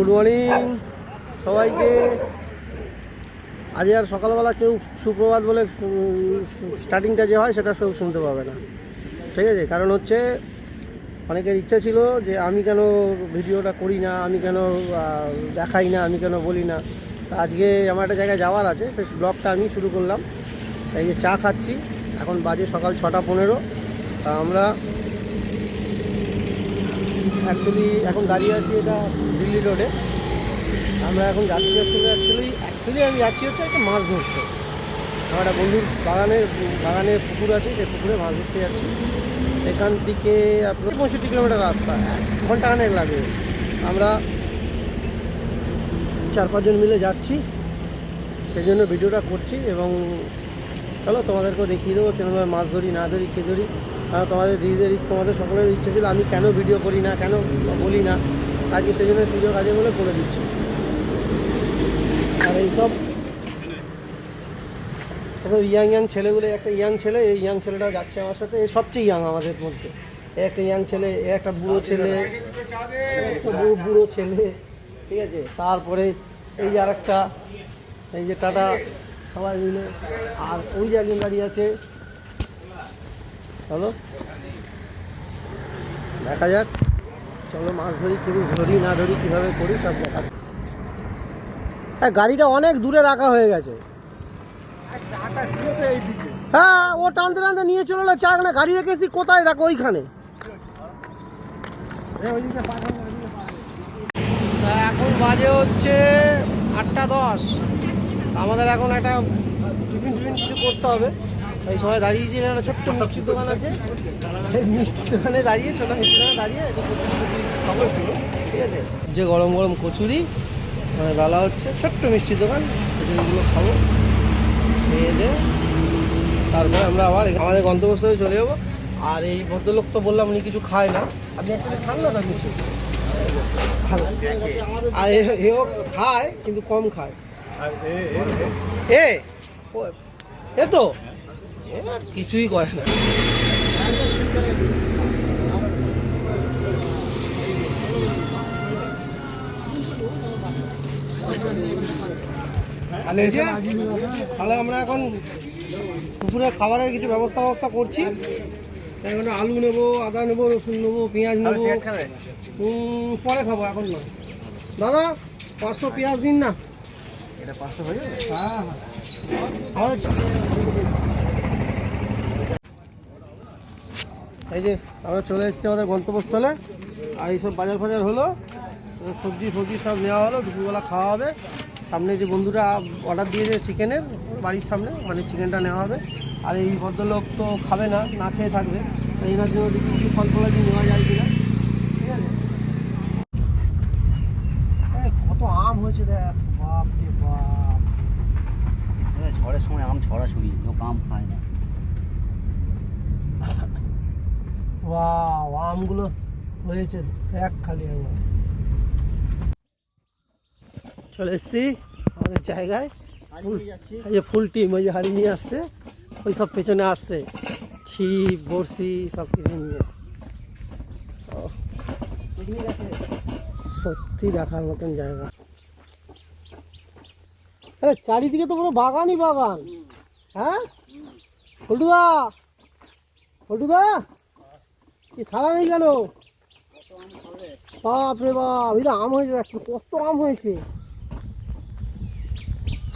Good morning. সবাইকে। আজ আর সকালবেলা কেউ সুপ্রভাত বলে স্টার্টিংটা যে হয় সেটা কেউ শুনতে পাবে না। ঠিক আছে? কারণ হচ্ছে, অনেকের ইচ্ছা ছিল যে আমি কেন ভিডিওটা করি না, আমি কেন দেখাই না, আমি কেন বলি না। তা আজকে আমার একটা জায়গায় যাওয়ার আছে, তো ব্লগটা আমি শুরু করলাম। এই যে চা খাচ্ছি। এখন বাজে সকাল ছটা পনেরো। তা আমরা অ্যাকচুয়ালি এখন দাঁড়িয়ে আছি এটা দিল্লি রোডে। আমরা এখন যাচ্ছি অ্যাকচুয়ালি অ্যাকচুয়ালি অ্যাকচুয়ালি আমি যাচ্ছি হচ্ছে একটা মাছ ধরতে। আমার একটা বন্ধুর বাগানের বাগানে পুকুর আছে, সেই পুকুরে মাছ ধরতে যাচ্ছি। এখান থেকে আপনার পঁয়ষট্টি কিলোমিটার রাস্তা, এক ঘন্টাখানেক লাগে। আমরা চার পাঁচজন মিলে যাচ্ছি। সেই জন্য ভিডিওটা করছি এবং চলো তোমাদেরকেও দেখিয়ে দেবো কেনভাবে মাছ ধরি, না ধরি, কে ধরি। তোমাদের দিদিদের তোমাদের সকলের ইচ্ছে ছিল, আমি কেন ভিডিও করি না, কেন বলি না, আজকে সেই জন্য সুযোগ আছে বলে করে দিচ্ছি। আর এইসব এসব ইয়াং ইয়াং ছেলেগুলো, একটা ইয়াং ছেলে, এই ইয়াং ছেলেটাও যাচ্ছে আমার সাথে, এই সবচেয়ে ইয়াং আমাদের মধ্যে। একটা ইয়াং ছেলে, একটা বুড়ো ছেলে, একটা বুড়ো ছেলে, ঠিক আছে? তারপরে এই আর একটা, এই যে টাটা, সবাই মিলে। আর ওই যে একজন দাঁড়িয়ে আছে। চলো দেখা যাক। চলো মাছ ধরি কীভাবে ধরি না ধরি কীভাবে করি সব দেখা। হ্যাঁ গাড়িটা অনেক দূরে রাখা হয়ে গেছে। হ্যাঁ ও টানতে টানতে নিয়ে চলে এলো চা না গাড়ি রেখেছি কোথায়? রাখো ওইখানে। এখন বাজে হচ্ছে আটটা দশ। আমাদের এখন একটা টিফিন টিফিন কিছু করতে হবে। এই দাঁড়িয়েছি এখানে একটা ছোট্ট মিষ্টির দোকান আছে। এই মিষ্টির দোকানে দাঁড়িয়ে ছোটো মিষ্টির দোকানে দাঁড়িয়ে যে ঠিক আছে? গরম গরম কচুরি মানে বেলা হচ্ছে ছোট্ট মিষ্টির দোকান কচুরিগুলো খাব খেয়ে দিয়ে তারপরে আমরা আবার আমাদের গন্তব্যস্থলে চলে যাব। আর এই ভদ্রলোক তো বললাম উনি কিছু খায় না। আপনি একটা খান না তো কিছু? আর এও খায় কিন্তু কম খায়। এ ও, এ তো? কিছুই করে না। তাহলে আমরা এখন দুপুরে খাবারের কিছু ব্যবস্থা ব্যবস্থা করছি। জন্য আলু নেব আদা নেব রসুন নেব পেঁয়াজ নেব। পরে খাব এখন না দাদা পাঁচশো পেঁয়াজ দিন না। হ্যাঁ হ্যাঁ আমাদের চ- এই যে আমরা চলে এসেছি আমাদের গন্তব্যস্থলে। আর এইসব বাজার ফাজার হলো। সবজি ফবজি সব নেওয়া হলো, দুপুরবেলা খাওয়া হবে। সামনে যে বন্ধুরা অর্ডার দিয়েছে চিকেনের, বাড়ির সামনে মানে চিকেনটা নেওয়া হবে। আর এই ভদ্রলোক তো খাবে না না খেয়ে থাকবে। এনার জন্য দেখি কিছু ফল ফলাদি নেওয়া যায় কিনা। ঠিক আছে? কত আম হয়েছে দেখ বাপ। রে বাপ ঝড়ের সময় আম ছড়াছড়ি, লোক আম খায় না। ওয়াও আমগুলো হয়েছে এক খালি একবার চলে এসছি আমাদের জায়গায়। এই যে ফুল টিম ওই যে হাড়ি নিয়ে আসছে। ওই সব পেছনে আসছে। ছিপ বড়শি সব কিছু নিয়ে। সত্যি দেখার মতন জায়গা। আরে চারিদিকে তো পুরো বাগানই বাগান। হ্যাঁ? ফটুদা! ফল্টুদা কি সারা হয়ে গেল? বাপ রে বাপ এটা আম হয়েছে দেখ, কত আম হয়েছে।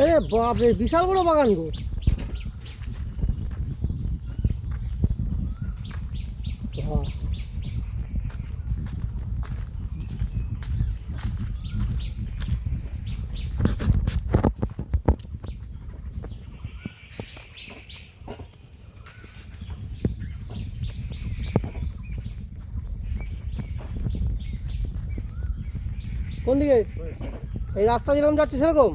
এ বাপ রে বিশাল বড় বাগান গো। কোন দিকে? এই রাস্তা যেরকম যাচ্ছে সেরকম?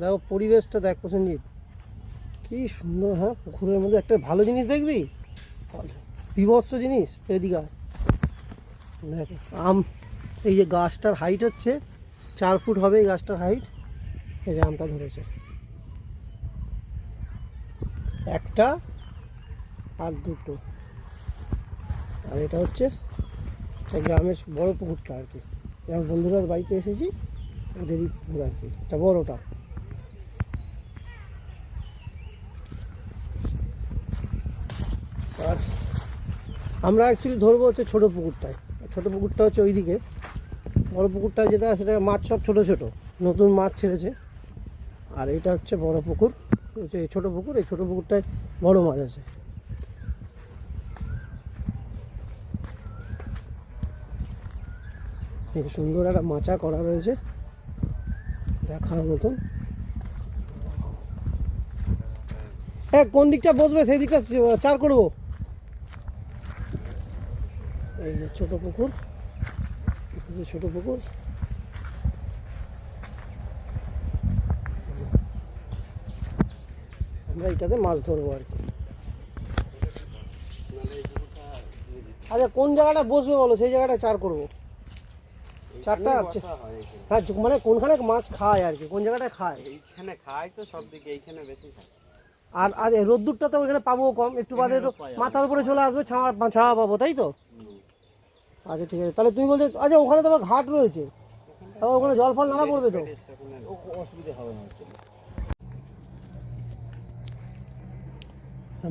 দেখো পরিবেশটা দেখ প্রসেনজিৎ। কি সুন্দর হ্যাঁ? পুকুরের মধ্যে একটা ভালো জিনিস দেখবি? বিভৎস জিনিস এদিকে। দেখ, আম, এই যে গাছটার হাইট হচ্ছে, চার ফুট হবে এই গাছটার হাইট এই যে আমটা ধরেছে। একটা আর দুটো। আর এটা হচ্ছে গ্রামের বড় পুকুরটা আর কি। যেমন বন্ধুরা বাড়িতে এসেছি, ওদেরই পুকুর আর কি। এটা বড়টা। আর আমরা অ্যাকচুয়ালি ধরবো হচ্ছে ছোটো পুকুরটায়। ছোটো পুকুরটা হচ্ছে ওইদিকে। বড় পুকুরটা যেটা, সেটা মাছ সব ছোটো ছোটো। নতুন মাছ ছেড়েছে। আর এটা হচ্ছে বড় পুকুর। এই ছোটো পুকুর, এই ছোটো পুকুরটায় বড় মাছ আছে। সুন্দর একটা মাচা করা রয়েছে, দেখার মতন। হ্যাঁ কোন দিকটা বসবে সেই দিকটা চার করব। এই যে ছোট পুকুর ছোট পুকুর। আমরা এটাতে মাছ ধরবো আর কি। আচ্ছা কোন জায়গাটা বসবে বলো? সেই জায়গাটা চার করব। চারটা আছে হ্যাঁ মানে কোনখানে মাছ খায় আর কি? কোন জায়গাটা খায়? এইখানে খায় তো সব দিকে এইখানে বেশি খায়। আর আর রোদ্দুরটা তো ওইখানে পাবো কম। একটু বাদে তো মাথার উপরে চলে আসবে ছাওয়া ছাওয়া পাবো তাই তো? আচ্ছা ঠিক আছে। তাহলে তুমি বলছো আচ্ছা ওখানে তো আবার ঘাট রয়েছে। ওখানে জল ফল নাড়া পড়বে তো? অসুবিধা হবে না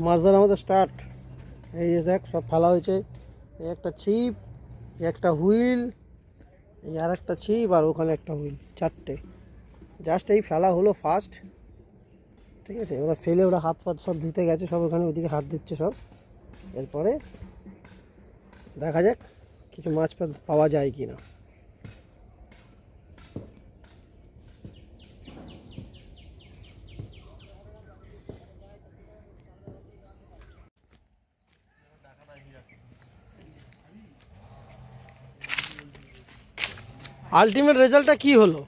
মাছ ধরা আমাদের স্টার্ট এই যে দেখ, সব ফেলা হয়েছে। একটা ছিপ একটা হুইল আর একটা ছিপ, আর ওখানে একটা হুইল, চারটে। জাস্ট এই ফেলা হলো ফার্স্ট ঠিক আছে, ওরা ফেলে ওরা হাত ফাত সব ধুতে গেছে, সব ওখানে ওদিকে হাত দিচ্ছে সব। এরপরে দেখা যাক কিছু মাছ পাওয়া যায় কি না আলটিমেট রেজাল্টটা কি হলো?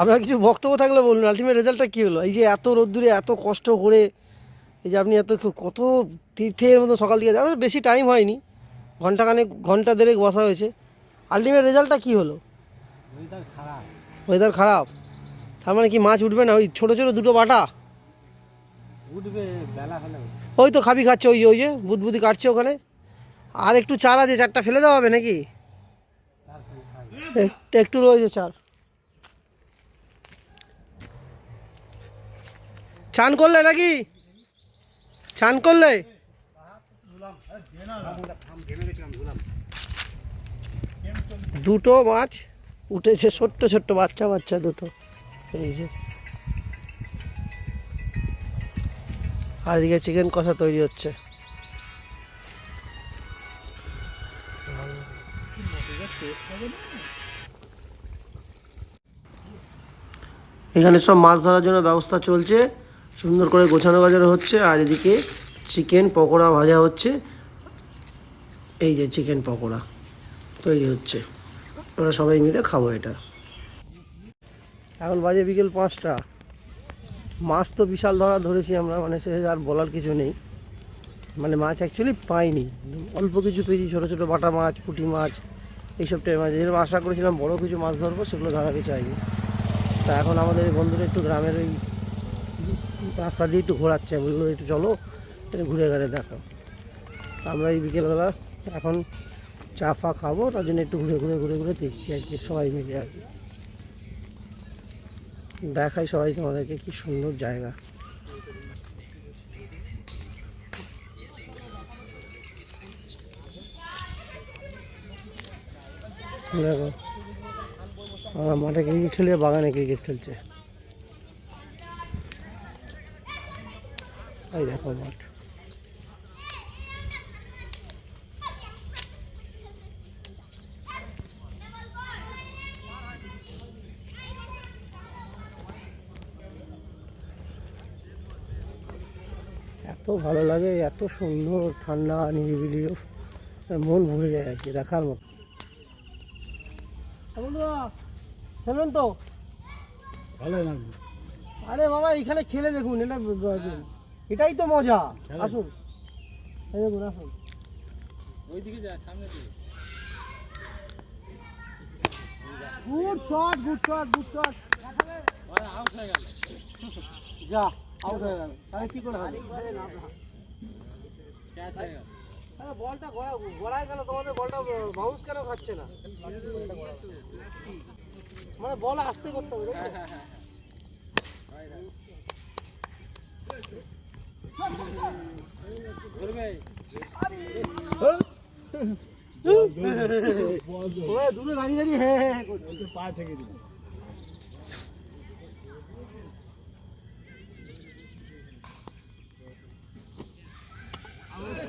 আপনার কিছু বক্তব্য থাকলে বলুন আলটিমেট রেজাল্টটা কী হলো? এই যে এত রোদ্দুরে এত কষ্ট করে এই যে আপনি এত কত তীর্থের মতো সকাল দিকে যাবেন বেশি টাইম হয়নি। ঘন্টাখানেক ঘণ্টা দেড়েক বসা হয়েছে। আলটিমেট রেজাল্টটা কী হলো? খারাপ। ওয়েদার খারাপ? তার মানে কি মাছ উঠবে না? ওই ছোটো ছোটো দুটো বাটা? উঠবে বেলা হলে ওই তো খাবি খাচ্ছে ওই যে ওই যে বুদবুদি কাটছে ওখানে। আর একটু চার আছে চারটা ফেলে দেওয়া হবে নাকি? একটু রয়েছে চার চান করলে নাকি? চান করলে? দুটো মাছ উঠেছে, ছোট্ট ছোট্ট বাচ্চা বাচ্চা দুটো। এই যে। আজকে চিকেন কষা তৈরি হচ্ছে। এখানে সব মাছ ধরার জন্য ব্যবস্থা চলছে। সুন্দর করে গোছানো গাছানো হচ্ছে, আর এদিকে চিকেন পকোড়া ভাজা হচ্ছে। এই যে চিকেন পকোড়া তৈরি হচ্ছে। আমরা সবাই মিলে খাব এটা। এখন বাজে বিকেল পাঁচটা। মাছ তো বিশাল ধরা ধরেছি আমরা মানে সে আর বলার কিছু নেই। মানে মাছ অ্যাকচুয়ালি পাইনি। অল্প কিছু পেয়েছি, ছোটো ছোটো বাটা মাছ, পুঁটি মাছ, এইসব টাইপ মাছ। যেরকম আশা করেছিলাম বড় কিছু মাছ ধরবো, সেগুলো ধরা হয়নি। তা এখন আমাদের বন্ধুরা একটু গ্রামের ওই রাস্তা দিয়ে একটু ঘোরাচ্ছে, বলল একটু চলো ঘুরে ঘুরে দেখো। আমরা এই বিকেলবেলা এখন চা ফা খাব, তার জন্য একটু ঘুরে ঘুরে ঘুরে ঘুরে দেখছি আর কি, সবাই মিলে আর কি। দেখাই সবাই তোমাদেরকে কি সুন্দর জায়গা। দেখো। মাঠে ক্রিকেট খেলে, বাগানে ক্রিকেট খেলছে। এই দেখো মাঠ এত ভালো লাগে, এত সুন্দর ঠান্ডা, নিরিবিলি, মন ভরে যায় আর কি, দেখার মতো। খেলবেন তো। ভালো লাগবে আরে বাবা এখানে খেলে দেখুন এটা ব- এটাই তো মজা। আসুন। দেখুন আসুন। ওইদিকে যা সামনে দিকে good shot good shot good shot out হয়ে গেল। যা আউট হয়ে গেল। তাহলে কি করে হবে? আরে বলটা গড়া গড়ায় গেল তোমাদের বলটা বাউন্স কেন খাচ্ছে না? মানে বল আসতে করতে হবে, তাই তো? ওই দূরে দাঁড়িয়ে দাঁড়িয়ে হ্যাঁ হ্যাঁ। পা থেকে দিল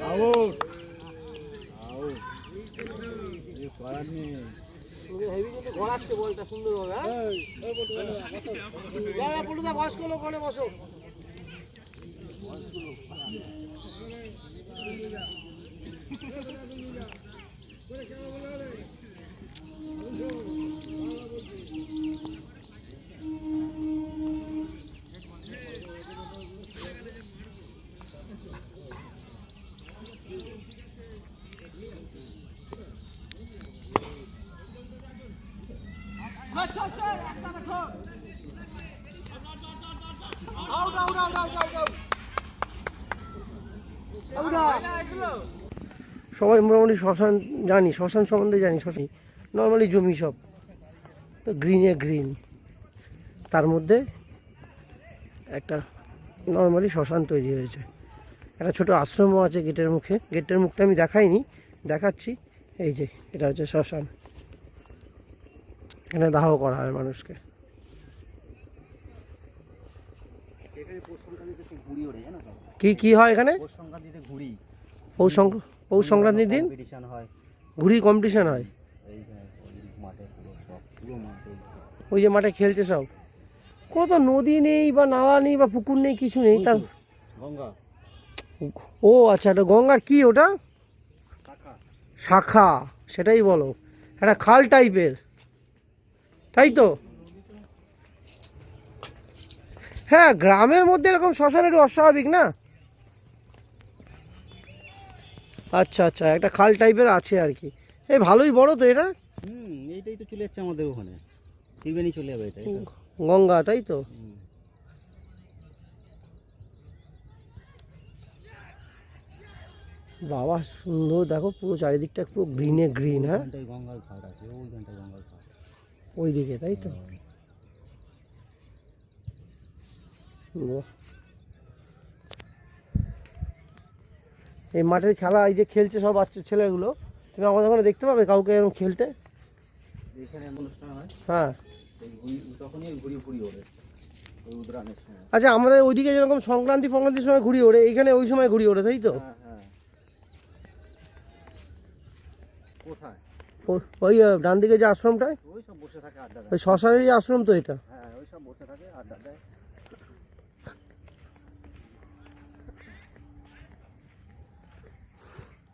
আউট আউট করার নেই তুমি হেভি কিন্তু ঘোরাচ্ছে বলটা হ্যাঁ? পটুদা বয়স্ক লোক ওখানে বসো। সবাই মোটামুটি শ্মশান জানি, শ্মশান সম্বন্ধে জানি, শ্মশান। নর্মালি জমি সব। তো গ্রিনে গ্রিন তার মধ্যে একটা নর্মালি শ্মশান তৈরি হয়েছে। একটা ছোট আশ্রমও আছে গেটের মুখে। গেটের মুখটা আমি দেখাইনি, দেখাচ্ছি। এই যে, এটা হচ্ছে শ্মশান। এখানে দাহ করা হয় মানুষকে। কি কি হয় এখানে? পৌষ সংক্রান্তির দিন? কম্পিটিশন হয় ঘুড়ি কম্পিটিশন হয়। ওই যে মাঠে খেলছে সব। কোনো তো নদী নেই বা নালা নেই বা পুকুর নেই কিছু নেই। তার গঙ্গা ও আচ্ছা এটা গঙ্গার কি ওটা? শাখা। শাখা সেটাই বলো। একটা খাল টাইপের তাই তো? হ্যাঁ গ্রামের মধ্যে এরকম শ্মশান একটু অস্বাভাবিক না? আচ্ছা আচ্ছা একটা খাল টাইপের আছে আর কি। এই ভালোই বড় তো এটা? হুম এইটাই তো চলে যাচ্ছে আমাদের ওখানে। ত্রিবেণী চলে যাবে এটা। গঙ্গা তাই তো? বাবা সুন্দর দেখো পুরো চারিদিকটা পুরো গ্রিনে গ্রিন হ্যাঁ? গঙ্গার ঘাট আছে ওইখানটায় গঙ্গার ঘাট। ওই দিকে তাই তো। এই মাঠের খেলা এই যে খেলছে সব বাচ্চা ছেলেগুলো তুমি আমাদের ওখানে দেখতে পাবে কাউকে এরকম খেলতে? হ্যাঁ আচ্ছা আমাদের ওইদিকে যেরকম সংক্রান্তি ফংক্রান্তির সময় ঘুড়ি ওড়ে এখানে ওই সময় ঘুড়ি ওড়ে তাই তো? হ্যাঁ হ্যাঁ। ওই ডান দিকে যে আশ্রমটায়? ওই আশ্রম তো এটা। হ্যাঁ ওই সব বসে থাকে আড্ডা দেয়।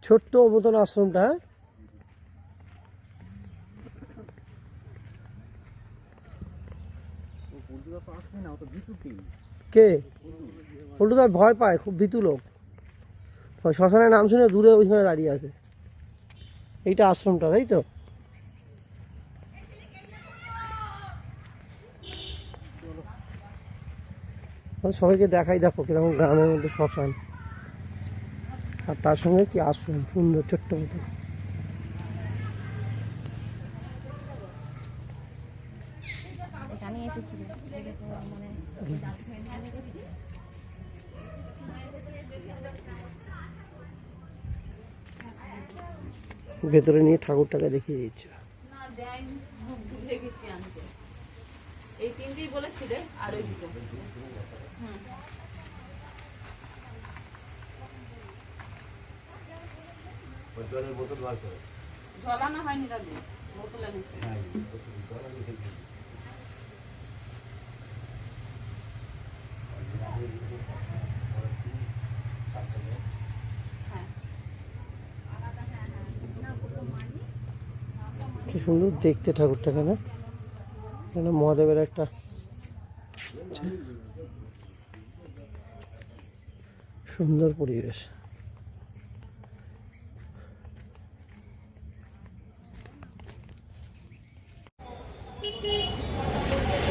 ছোট্ট মতন আশ্রমটা হ্যাঁ? কে? পল্টুদা ভয় পায় খুব ভীতু লোক। শ্মশানের নাম শুনে দূরে ওইখানে দাঁড়িয়ে আছে। এইটা আশ্রমটা তাই তো? সবাইকে দেখাই, দেখো কীরকম গ্রামের মধ্যে শ্মশান। আর তার সঙ্গে কি আশ্রম, সুন্দর ছোট্ট মতো। ভেতরে নিয়ে ঠাকুরটাকে দেখিয়ে দিচ্ছে। এই তিনটেই আর ওই দুটো হুম ঝলানো হয়নি দাদি বোতল এনেছে। হ্যাঁ কি সুন্দর দেখতে ঠাকুরটাকে না এখানে মহাদেবের একটা সুন্দর পরিবেশ।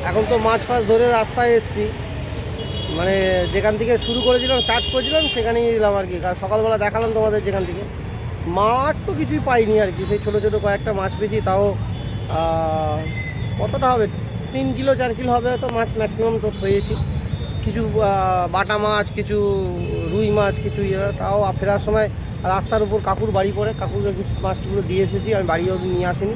এখন তো মাছ ফাছ ধরে রাস্তায় এসছি। মানে যেখান থেকে শুরু করেছিলাম স্টার্ট করেছিলাম, সেখানেই দিলাম আর কি। কারণ সকালবেলা দেখালাম তোমাদের যেখান থেকে। মাছ তো কিছুই পাইনি আর কি। সেই ছোটো ছোটো কয়েকটা মাছ পেয়েছি, তাও কতটা হবে? তিন কিলো, চার কিলো হবে তো মাছ ম্যাক্সিমাম তো পেয়েছি কিছু বাটা মাছ, কিছু রুই মাছ কিছু ইয়ে তাও ফেরার সময় রাস্তার উপর কাকুর বাড়ি পড়ে কিছু মাছগুলো দিয়ে এসেছি আমি বাড়িও নিয়ে আসিনি।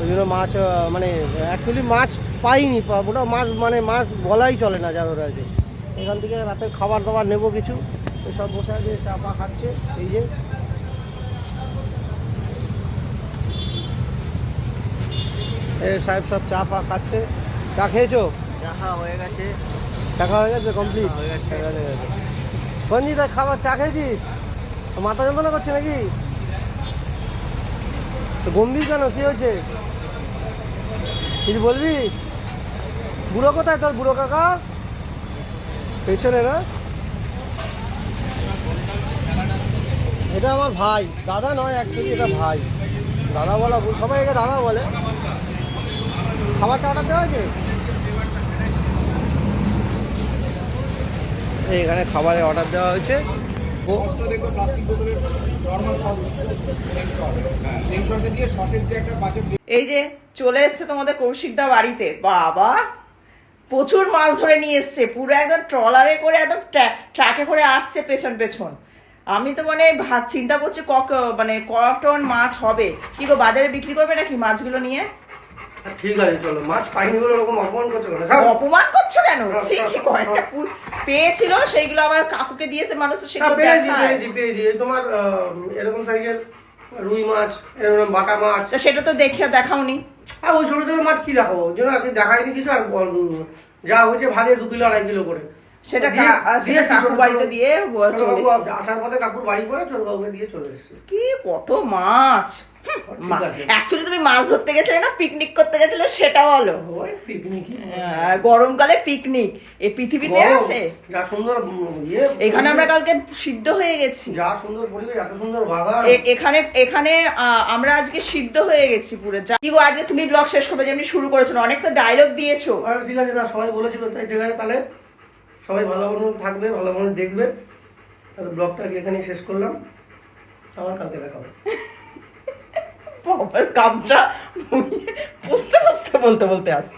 ওই জন্য মাছ মানে অ্যাকচুয়ালি মাছ পাইনি ওটা মাছ মানে মাছ বলাই চলে না যা ধরে আছে এখান থেকে রাতে খাবার দাবার নেব কিছু তো সব বসে আছে চা পা খাচ্ছে এই যে। সাহেব সব চা পা খাচ্ছে। চা খেয়েছো? চা হয়ে গেছে। চা হয়ে গেছে কমপ্লিট হয়ে গেছে। সঞ্জিতা খাবার চা খেয়েছিস? মাথা যন্ত্রণা করছে নাকি? তো গম্ভীর কেন? কি হয়েছে? কিছু বলবি? বুড়ো কোথায় তোর বুড়ো কাকা? পেছনে না? এটা আমার ভাই। দাদা নয় অ্যাকচুয়ালি এটা ভাই। দাদা বলা সবাই একে দাদা বলে। খাবারটা অর্ডার দেওয়া হয়েছে? এখানে খাবারের অর্ডার দেওয়া হয়েছে। এই যে চলে এসছে তোমাদের কৌশিকদা বাড়িতে। বাবা, প্রচুর মাছ ধরে নিয়ে এসছে। পুরো একদম ট্রলারে করে, একদম ট্রা- ট্রাকে করে আসছে পেছন পেছন। আমি তো মানে ভাত চিন্তা করছি কক মানে ক টন মাছ হবে? কি গো, বাজারে বিক্রি করবে নাকি মাছগুলো নিয়ে? ঠিক আছে চলো। মাছ পাইনি বলে ওরকম অপমান করছ কেন? অপমান করছ কেন? ছি ছি কয়েকটা পেয়েছিল সেইগুলো আবার কাকুকে দিয়েছে মানুষ সেগুলো হ্যাঁ, পেয়েছি পেয়েছি পেয়েছি। তোমার এরকম সাইজের রুই মাছ এরকম বাটা মাছ। সেটা তো দেখে দেখাওনি। আর ওই ছোটো ছোটো মাছ কি দেখাবো? ওই জন্য দেখাইনি কিছু আর যা হয়েছে ভাগে দু কিলো আড়াই কিলো করে। সেটা দিয়ে- বাড়িতে চলে আসার পথে কাকুর বাড়ি করে ছোট কাকুকে দিয়ে চলে এসেছি। কি কত মাছ। অ্যাকচুয়ালি তুমি মাছ ধরতে গেছিলে না পিকনিক করতে গেছিলে সেটা বলো। ওই গরমকালে পিকনিক এই পৃথিবীতে আছে? যা সুন্দর ইয়ে এখানে আমরা কালকে সিদ্ধ হয়ে গেছি। যা সুন্দর পরিবেশ এত সুন্দর বাগান। এখানে এখানে আমরা আজকে সিদ্ধ হয়ে গেছি পুরো। যা কি আজকে তুমি ব্লগ শেষ করবে যেমনি শুরু করেছ অনেক তো ডায়লগ দিয়েছ। ঠিক আছে না সবাই বলেছিল তাই ঠিক আছে তাহলে। সবাই ভালো মনে থাকবে ভালো মনে দেখবে। তাহলে ব্লগটাকে এখানেই শেষ করলাম। আবার কালকে দেখা হবে। বাবা, গামছা বুঝতে পুষতে বলতে বলতে আসছে।